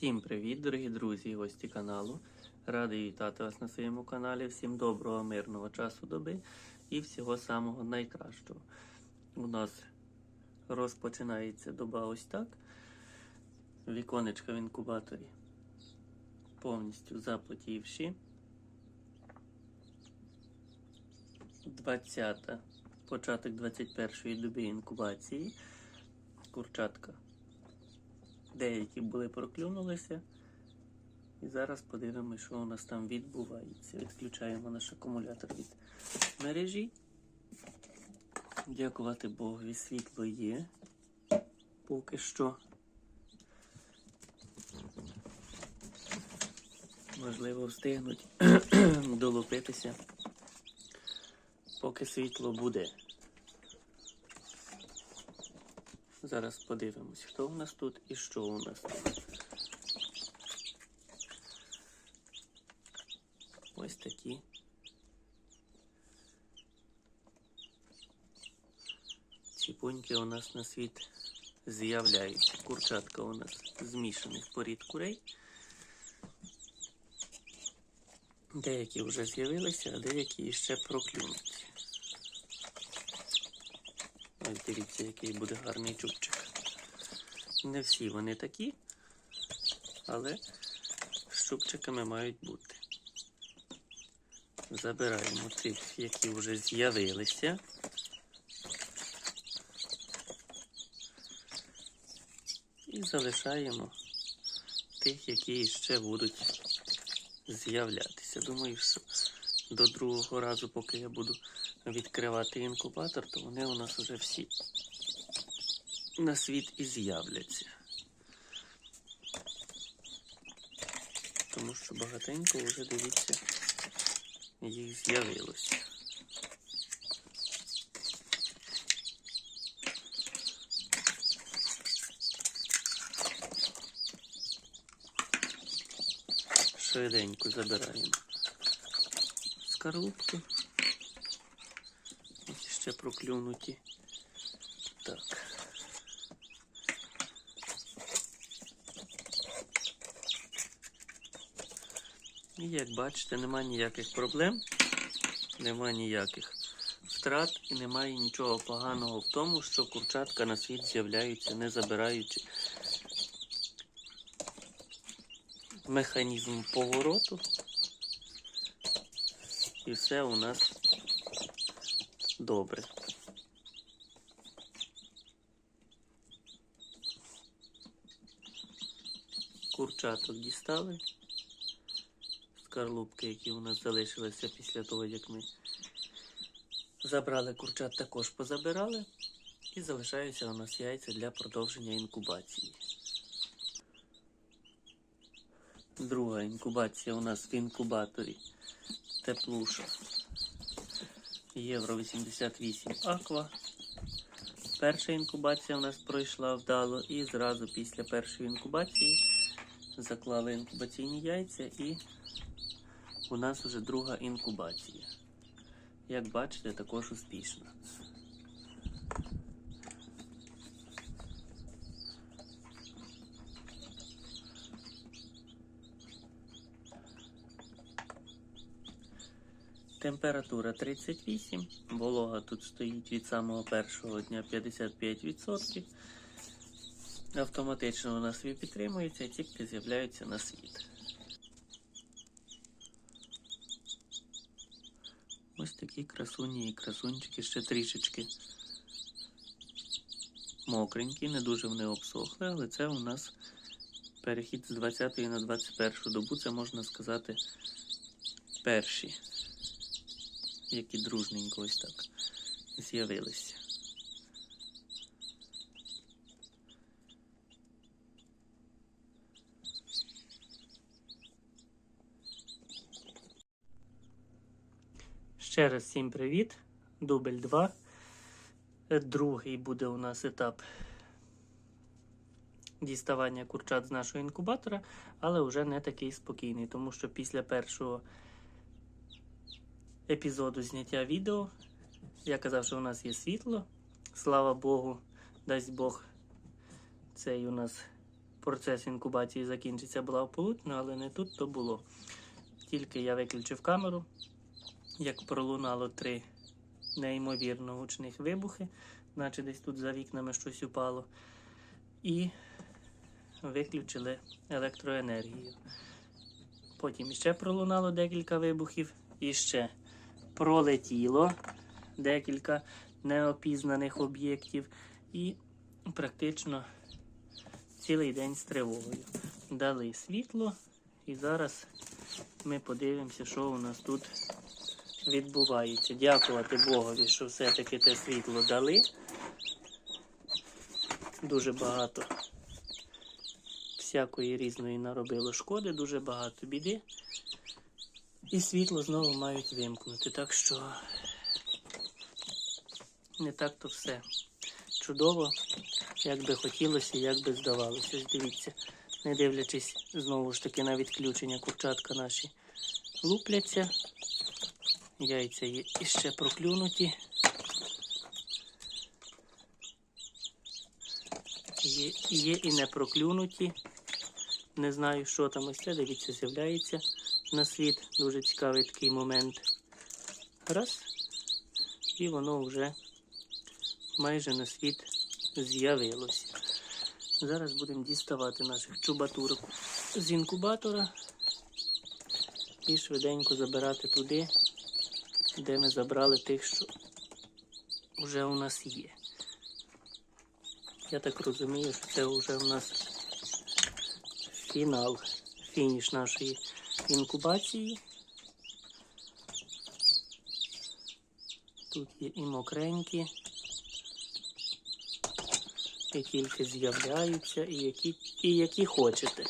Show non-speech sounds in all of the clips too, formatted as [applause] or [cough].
Всім привіт, дорогі друзі і гості каналу. Радий вітати вас на своєму каналі. Всім доброго, мирного часу доби і всього самого найкращого. У нас розпочинається доба ось так. Віконечка в інкубаторі повністю заплатівші. 20 початок 21-ї доби інкубації. Курчатка Деякі були проклюнулися. І зараз подивимося, що у нас там відбувається. Відключаємо наш акумулятор від мережі. Дякувати Богові, світло є. Поки що. Можливо, встигнуть [clears throat] долупитися, поки світло буде. Зараз подивимось, хто у нас тут і що у нас тут. Ось такі. Ціпуньки у нас на світ з'являються. Курчатка у нас змішаних порід курей. Деякі вже з'явилися, а деякі ще проклюнуть. Ось дивіться, який буде гарний чубчик. Не всі вони такі, але з чубчиками мають бути. Забираємо тих, які вже з'явилися. І залишаємо тих, які ще будуть з'являтися. Думаю, що до другого разу, поки я буду відкривати інкубатор, то вони у нас вже всі на світ і з'являться. Тому що багатенько вже дивіться, їх з'явилося. Швиденько забираємо скорлупки. Ще проклюнуті. Так. І як бачите, нема ніяких проблем, нема ніяких втрат і немає нічого поганого в тому, що курчатка на світ з'являються, не забираючи механізм повороту. І все у нас добре. Курчаток дістали. Скарлупки, які у нас залишилися після того, як ми забрали курчат, також позабирали. І залишаються у нас яйця для продовження інкубації. Друга інкубація у нас в інкубаторі теплуша Євро 88 Аква. Перша інкубація у нас пройшла вдало, і зразу після першої інкубації заклали інкубаційні яйця, і у нас вже друга інкубація. Як бачите, також успішна. Температура 38, волога тут стоїть від самого першого дня 55%. Автоматично вона собі підтримується тільки з'являються на світ. Ось такі красуні і красунчики ще трішечки мокренькі, не дуже вони обсохли, але це у нас перехід з 20 на 21 добу, це можна сказати перші які дружненько ось так з'явилися. Ще раз всім привіт. Дубль 2. Другий буде у нас етап діставання курчат з нашого інкубатора, але вже не такий спокійний, тому що після першого епізоду зняття відео. Я казав, що у нас є світло. Слава Богу, дасть Бог, цей у нас процес інкубації закінчиться благополучно, але не тут то було. Тільки я виключив камеру, як пролунало три неймовірно гучних вибухи, наче десь тут за вікнами щось упало. І виключили електроенергію. Потім ще пролунало декілька вибухів, і ще пролетіло декілька неопізнаних об'єктів, і практично цілий день з тривогою. Дали світло, і зараз ми подивимося, що у нас тут відбувається. Дякувати Богові, що все-таки те світло дали. Дуже багато всякої різної наробило шкоди, дуже багато біди. І світло знову мають вимкнути. Так що не так то все чудово, як би хотілося, як би здавалося. Ось Дивіться, не дивлячись знову ж таки на відключення, курчатка наші лупляться. Яйця є іще проклюнуті. Є, є і не проклюнуті. Не знаю, що там ось це. Дивіться, з'являється на світ. Дуже цікавий такий момент. Раз. І воно вже майже на світ з'явилося. Зараз будемо діставати наших чубатурок з інкубатора і швиденько забирати туди, де ми забрали тих, що вже у нас є. Я так розумію, що це вже у нас фінал, фініш нашої інкубації. Тут є і мокренькі, і тільки з'являються, і які, і які хочете.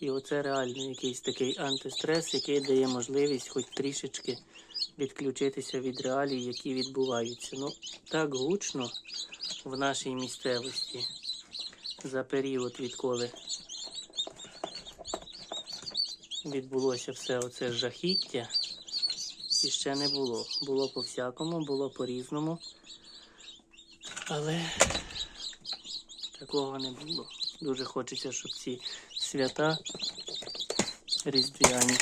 І оце реально якийсь такий антистрес, який дає можливість хоч трішечки відключитися від реалій, які відбуваються. Ну, так гучно в нашій місцевості за період, відколи відбулося все оце жахіття, і ще не було. Було по-всякому, було по-різному, але такого не було. Дуже хочеться, щоб ці свята різдвяні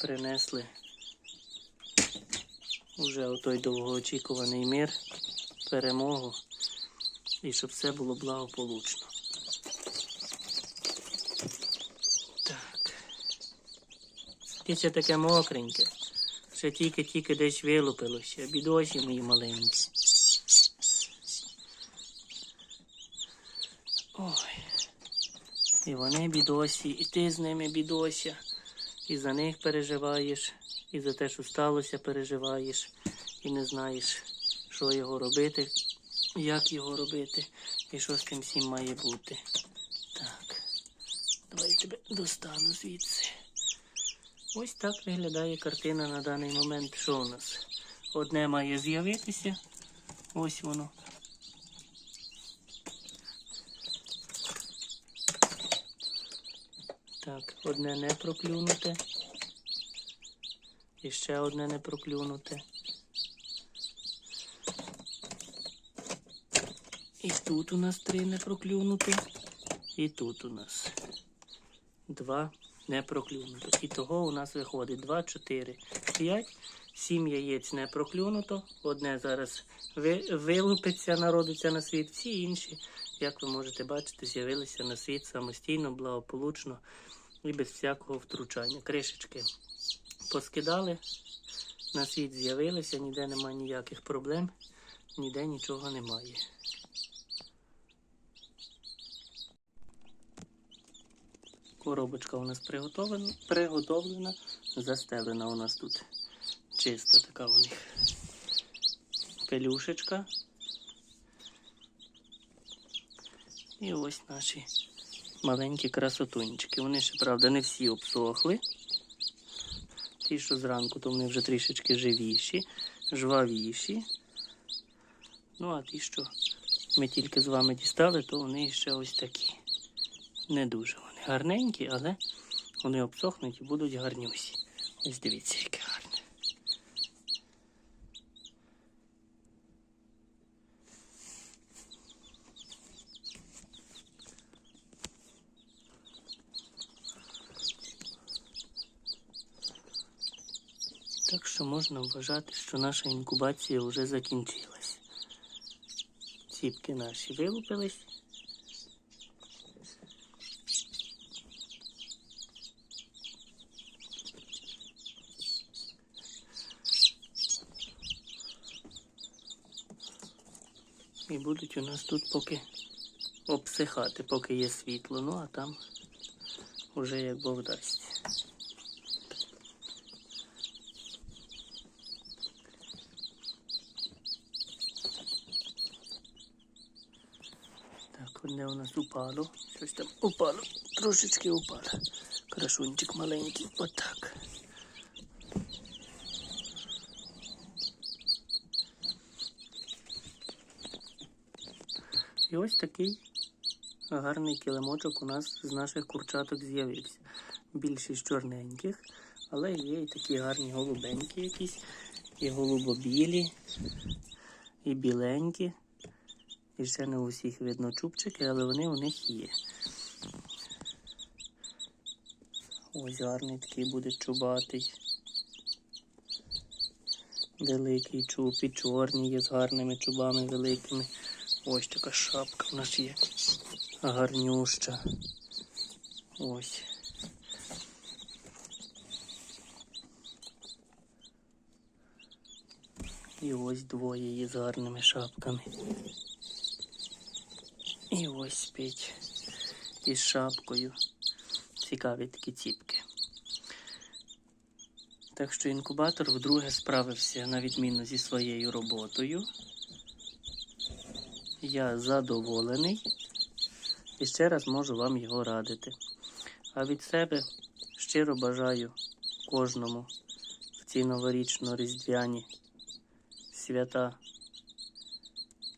принесли уже отой довгоочікуваний мир, перемогу і щоб все було благополучно. Так. Це таке мокреньке. Ще тільки-тільки десь вилупилося. Бідосі мої маленькі. Ой. І вони бідосі, і ти з ними бідося. І за них переживаєш, і за те, що сталося, переживаєш, і не знаєш, що його робити, як його робити, і що з тим всім має бути. Так, давай я тебе достану звідси. Ось так виглядає картина на даний момент. Що у нас? Одне має з'явитися. Ось воно. Так, одне не проклюнуте. І ще одне не проклюнуте. І тут у нас три не проклюнуте. І тут у нас два не проклюнуто. І того у нас виходить 2, 4, 5, 7 яєць не проклюнуто. Одне зараз вилупиться, народиться на світ. Всі інші, як ви можете бачити, з'явилися на світ самостійно, благополучно і без всякого втручання. Кришечки поскидали, на світ з'явилися, ніде немає ніяких проблем, ніде нічого немає. Коробочка у нас приготовлена, приготовлена, застелена у нас тут чиста така у них пелюшечка. І ось наші маленькі красотунечки. Вони ще, правда, не всі обсохли. Ті, що зранку, то вони вже трішечки живіші, жвавіші. Ну, а ті, що ми тільки з вами дістали, то вони ще ось такі. Не дуже гарненькі, але вони обсохнуть і будуть гарнюсі. Ось дивіться, яке гарне. Так що можна вважати, що наша інкубація вже закінчилась. Ціпки наші вилупились. І будуть у нас тут поки обсихати, поки є світло. Ну а там уже як Бог дасть. Так, одне у нас упало. Щось там упало. Трошечки упало. Крашунчик маленький. Отак. І ось такий гарний килимочок у нас з наших курчаток з'явився. Більшість чорненьких, але є і такі гарні голубенькі якісь, і голубобілі, і біленькі. І ще не у всіх видно чубчики, але вони у них є. Ось гарний такий буде чубатий. Великий чуб і чорні є з гарними чубами великими. Ось така шапка в нас є. Гарнюща. Ось. І ось двоє є з гарними шапками. І ось спить із шапкою. Цікаві такі ціпки. Так що інкубатор вдруге справився на відміну зі своєю роботою. Я задоволений і ще раз можу вам його радити. А від себе щиро бажаю кожному в ці новорічно-різдвяні свята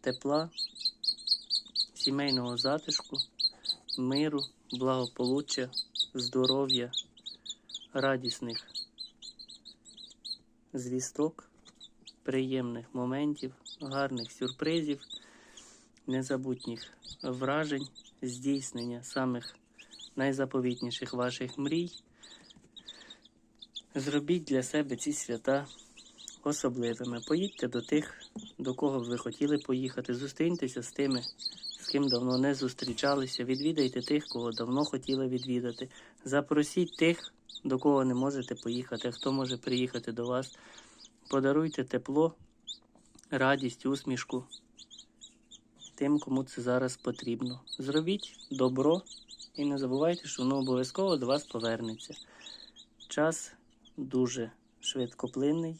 тепла, сімейного затишку, миру, благополуччя, здоров'я, радісних звісток, приємних моментів, гарних сюрпризів, незабутніх вражень, здійснення самих найзаповітніших ваших мрій. Зробіть для себе ці свята особливими. Поїдьте до тих, до кого б ви хотіли поїхати. Зустріньтеся з тими, з ким давно не зустрічалися. Відвідайте тих, кого давно хотіли відвідати. Запросіть тих, до кого не можете поїхати, хто може приїхати до вас. Подаруйте тепло, радість, усмішку тим, кому це зараз потрібно. Зробіть добро і не забувайте, що воно обов'язково до вас повернеться. Час дуже швидкоплинний.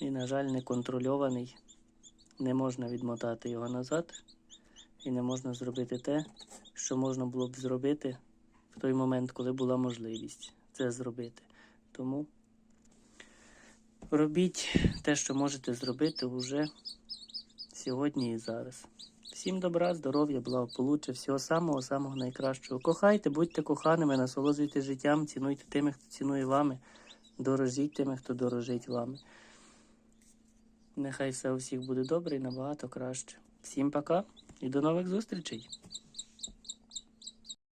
І, на жаль, неконтрольований. Не можна відмотати його назад. І не можна зробити те, що можна було б зробити в той момент, коли була можливість це зробити. Тому робіть те, що можете зробити вже сьогодні і зараз. Всім добра, здоров'я, благополуччя, всього самого-самого найкращого. Кохайте, будьте коханими, насолоджуйте життям, цінуйте тими, хто цінує вами, дорожіть тими, хто дорожить вами. Нехай все у всіх буде добре і набагато краще. Всім пока і до нових зустрічей!